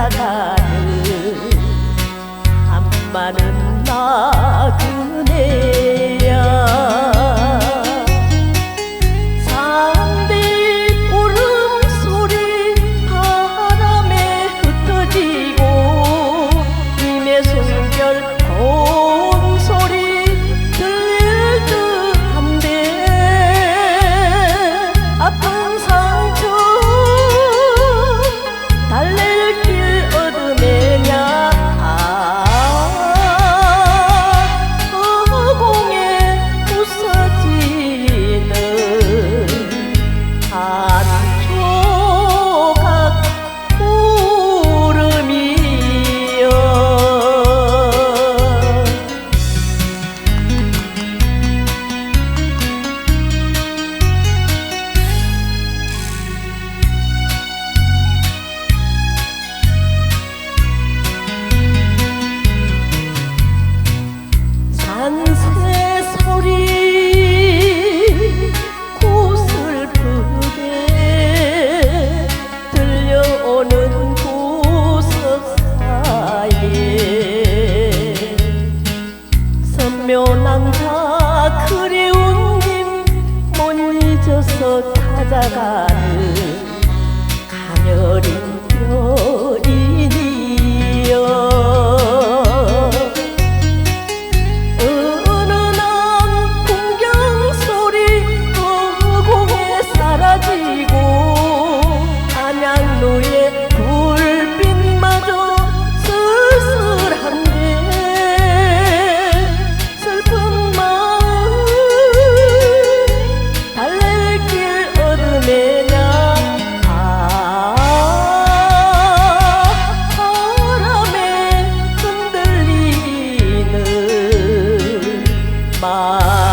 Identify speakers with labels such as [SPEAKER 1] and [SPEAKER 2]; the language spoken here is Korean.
[SPEAKER 1] রাধার heart. 그리운 김 못 잊어서 찾아가네. bye.